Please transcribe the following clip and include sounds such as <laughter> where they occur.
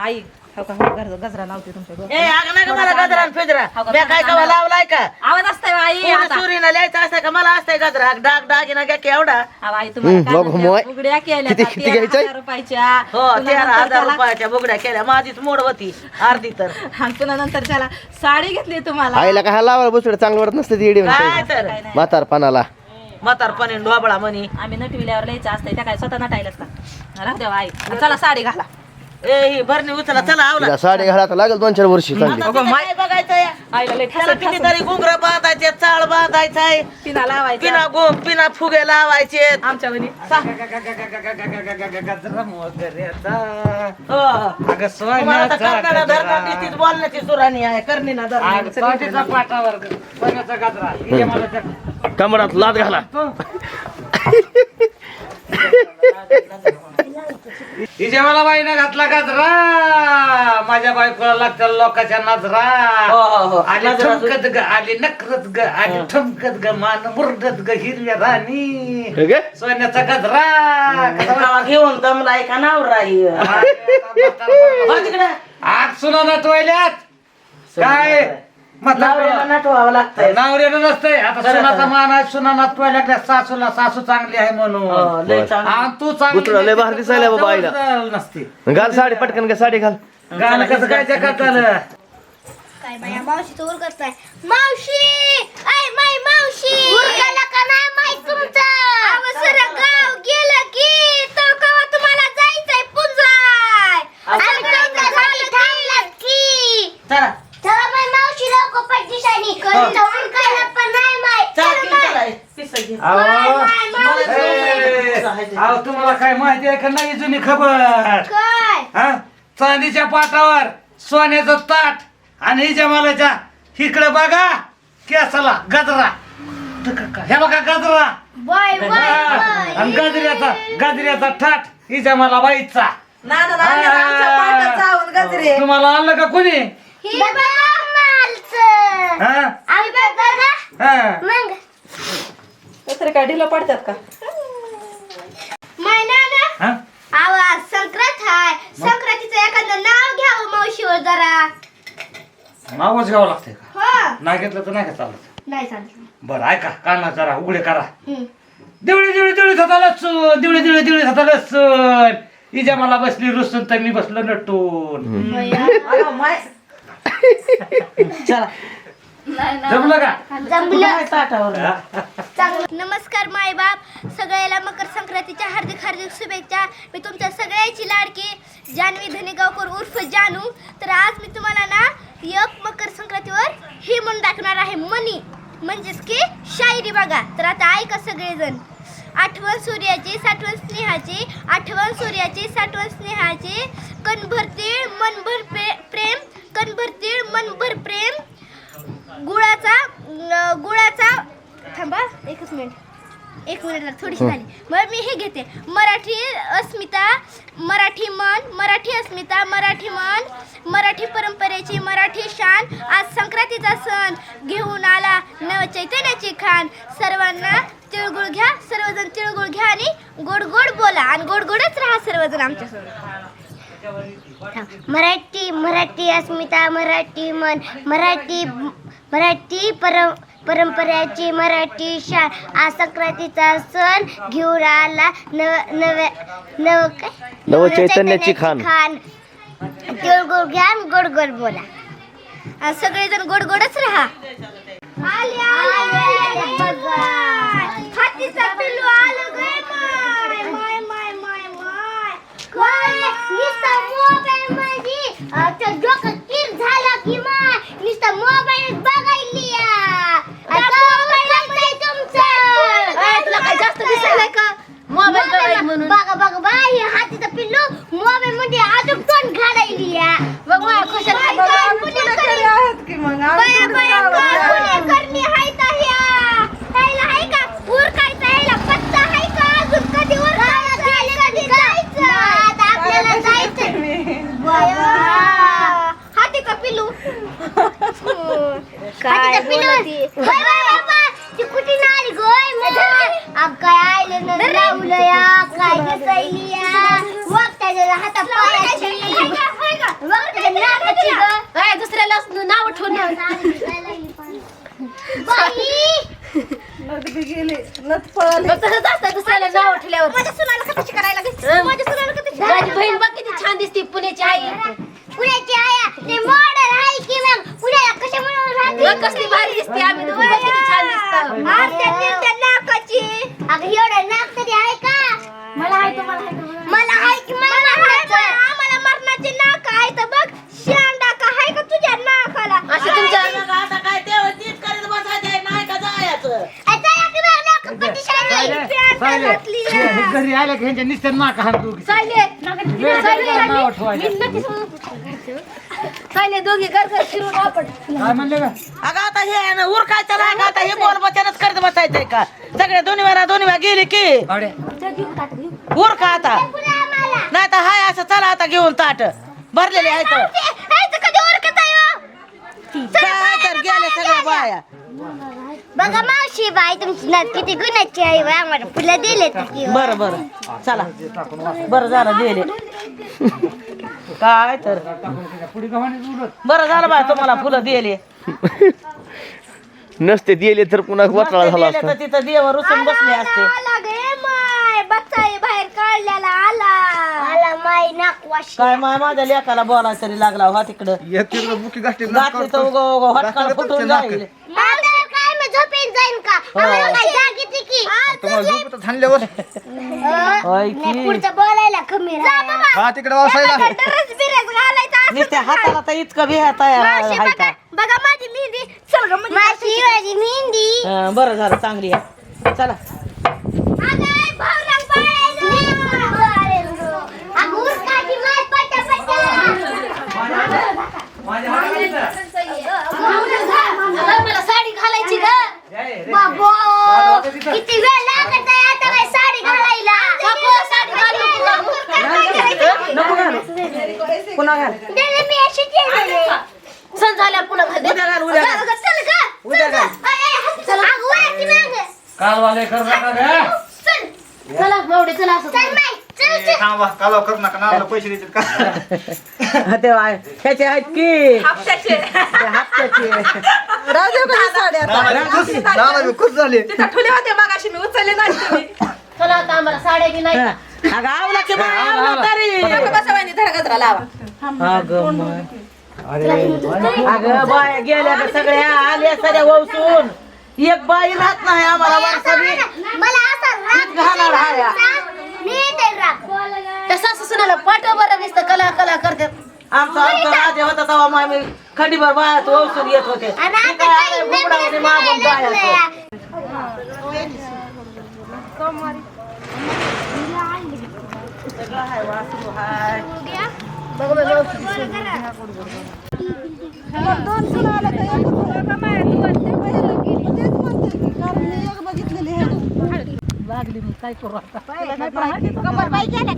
आई हो का हो, गज- गजरा लावते तुमच्या डोक्यात. ए अगं नाही का मला गजरा आणि फिजरा हो का, मी काय कवा लावलाय? का? आवाज असतंय बा, आई पूर्ण आता. सुरीनं लिहायचं असतंय का? मला असतंय गजरा. डाग घ्या अहो, आई तुम्हाला हम्म, बघ, कानातल्या मोय. बुगड्या केल्या किती- का? किती तेरा घ्यायचंय? हजार रुपयाच्या. हो पुन्हा तेरा नंतर हजार त्याला- रुपयाच्या बुगड्या केल्या. माझीच मोड होती. अर्धी तर. आणि पुन्हा नंतर त्याला साडी घेतली तुम्हाला. आईला काय हा लावायला बसलं चांगलं वाटत नसतं ती येडी काय म्हणते. तर? काय नाही. म्हातारपणाला. म्हातारपणी ढोबळा म्हणी. आम्ही नटविल्यावर लिहायचं असतंय त्या काय स्वतः नटायलाच का? राहू द्या आई. चला साडी घाला. ए ही भरणी उचला चला आवला तिला साडी घाला तर लागेल दोन चार वर्षी चांगली आता तिचं काय बघायचं या? आईला लय त्याला ठसत कितीतरी घुंगर बांधायचे चाळ बांधायचाय पिना लावायच्या पिना गो पिना फुगे लावायचे आमच्या बोलण्याची सुराणी आहे कर्णीना कमरात लाद घाला हिच्या मला बाईने घातला गजरा माझ्या बायकोला लागतात लोकांच्या नजरा. हो, हो, हो. आली नजरा ठमकत ग आली नकरत ग आली ठमकत ग मान मुरडत ग हिरव्या राणी. हे गे? सोन्याचा गजरा. गावा घेऊन दमलाय का नाव राही तिकडे. आग सुना नटवायल्यात काय? नवऱ्याला नटवावं लागतंय. नावरेनं नसतंय. आता खरं, सुनाचा खरं. मान आहे सुना नटवायला लागल्या सासूला सासू चांगली आहे म्हणून. हो, लय चांगलं. आणि तू लय भारी दिसायला बाबा आईला. जवळ नसते. घाल साडी पटकन घ्या साडी घाल. गाणं कसं काय जगात मावशीचं उरकत नाही. मावशी! माय मावशी! उरकायला का नाही तुमचं अहो सर गाव गेलं की तर कवा तुम्हाला जायचंय पुंजाय आम्ही तुमच्यासाठी थांबलात की चला चला बाय मावशी लवकर पटदिशानी करून उरकायला पण नाही माहीत चला चल की बाय. चला, पिसं घे. अहो काय मावशी ए, अहो तुम्हाला काय माहिती आहे का नाही जुनी खबर. काय? हा? चांदीच्या पाटावर सोन्याचं ताट आणि हिच्या मालाच्या इकडे बघा केसाला गजरा. हे बघा गजरा. बाय बाय हा, आणि गजऱ्याचा गजऱ्याचा थाट हिच्या मला बाईचा आमच्या पाटात जाऊन गजरे. तुम्हाला आणलं का कोणी? हे बघा मालचं. हा? आम्ही बघा ना. हा. मग. तरी काय ढिलं पडतात का? माय नाना. हा? आवाज संक्रांत हाय. संक्रांतीचं एखादं नाव घ्यावं मावशीवर जरा. नावच घ्यावं लागतंय का? हा. नाही घेतलं तर नाही का चालत? नाही सांगितलं बरं ऐका काना जरा उघडे करा. हम्म. दिवळी दिवळी दिवळी होता लसूण दिवळी दिवळी दिवळी होता लसूण. हिच्या मला बसली रुसून तर मी बसलो नटून. माय- चला. जमलं का? जमलं. नमस्कार माय बाप सगळ्याला मकर संक्रांतीच्या हार्दिक हार्दिक शुभेच्छा. मी तुमच्या सगळ्याची लाडकी जानवी धनेगावकर उर्फ जानू. तर आज मी तुम्हाला ना एक मकर संक्रांतीवर हे म्हणून दाखवणार आहे. मनी. म्हणजेच की शायरी बघा. तर आता ऐका सगळेजण. आठवण सूर्याची साठवण स्नेहाची. आठवण सूर्याची साठवण स्नेहाची. कणभर तीळ मनभर प्रे- प्रेम. कणभर तीळ मनभर प्रेम. गुळाचा गुळाचा थांबा एकच मिनिट. एक मिनिट थोडीशी झाली. मग मी हे घेते. मराठी अस्मिता मराठी मन मराठी अस्मिता मराठी मन मराठी परंपरेची मराठी शान. आज संक्रांतीचा सण घेऊन आला नव चैतन्याची खान. सर्वांना तिळगुळ घ्या सर्वजण तिळगुळ घ्या आणि गोड गोड बोला आणि गोड गोडच राहा सर्वजण आमच्यासोबत मराठी मराठी अस्मिता मराठी मन मराठी मराठी परं परंपरेची मराठी शान आज संक्रांतीचा सण घेऊन आला नव नव्या नव काय? चैतन्याची खान. खान. तिळगुळ घ्या आणि गोड गोड बोला. सगळेजण गोड गोडच राहा. माय, माय, माय, माय, काय बोलती? काय आलं ना या काय किती छान दिसते पुण्याची आई. पुण्याची आई ते मॉडल आहे की पुण्याला कशा राहते कसली भारी दिसते आम्ही दोघं बघ किती छान दिसतो. त्या नाकाची. अगं एवढं नाक तरी आहे का? मला आहे तुम्हाला मला आहे की मला आहे आम्हाला मरणाचे नाक आहे तर बघ शेंडा का आहे का तुझ्या नाकाला? असं तुमच्या आता काय तेव्हा तीच करीत बसायचंय नाही का जायचं? सायले, हे <laughs> घरी आले की ह्यांच्या निस्त्या नाक हात दोघी. नाव ठेवायचं. सायले दोघी घर घर फिरून आपण. काय म्हणले का अगं आता हे उरकायचं नाही का? आता हे बोल बचानच करीत बसायचंय का? सगळे दोन्ही वेळा दोन्ही वेळा गेली की? अरे उरका आता नाही तर हाय असं चला आता घेऊन ताट. भरलेले आहे तर. काय तर गेले सगळ्या बाया. बघा मावशी बाई तुमची नात किती गुणाची आहे बा आम्हाला फुलं दिले बरं बरं. चला. बरं झालं गेले <laughs> काय तर. बरं झालं बाय तुम्हाला फुलं दिले. नसते दिले तर पुन्हा वटाळा झाला दिले असता. तर तिथं देव रुसून बसले असते. आला गे माय. बच्चाई बाहेर काढलेला आला. आला माय नाकवाशी काय माय माझ्या लेकाला बोला तरी लागला हो तिकडं. घातली तर उग उग हटकाला फुटून जाईल. झोपेन जाईन का? आम्हाला काय जाग येते की? होय नाही, की पुढचं बोलायला कमी हा तिकडे बिरस घालायचा नुसत्या हाताला तर इतकं तयार मावशी आहे बघा का बघा माझी मेहंदी. चल ग माझी माझी मेहंदी. हं, बरं झालं चांगली आहे. चला अगं भावरांग पळायला अगं उरकाची माय पटा मला साडी घालायची ग बाबो किती वेळ लागत आहे आता बाई साडी घालायला नको साडी घालू नको घाल पुन्हा घाल दिले मी अशी केलेली सण झाल्या पुन्हा घाल उद्या घाल उद्या घाल चल ग उद्या घाल चल अगं वळती माग कालवाले कर नका रे. चल चला मावडे चला असं चल माय चल चल ते आहे. ह्याचे आहेत की? हापशाचे ते हप्त्याचे. तिथं ठुले होते मागाशी मी उचलले नाही तुम्ही. चला आता आम्हाला साड्या बी नाही हं. अगं आवला की बाय आवला तरी. नका बसा वहिनी, धरा गजरा लावा. अगं मग. अगं बाया गेल्या का सगळ्या आल्या सगळ्या वसून एक बाई राहत नाही आम्हाला मला असं त्या सासू सुनाला पाठ बरं नुसतं कला कला करतात आमचा आमचा राजे होता तेव्हा मग आम्ही खंडीभर बायात वसून येत होते. आता काय काही आलं, बुकडामध्ये मागून जायचं सगळं हाय वासरू हाय. बघ बघ. लागली मी काय करू आता तुला नाही माहिती?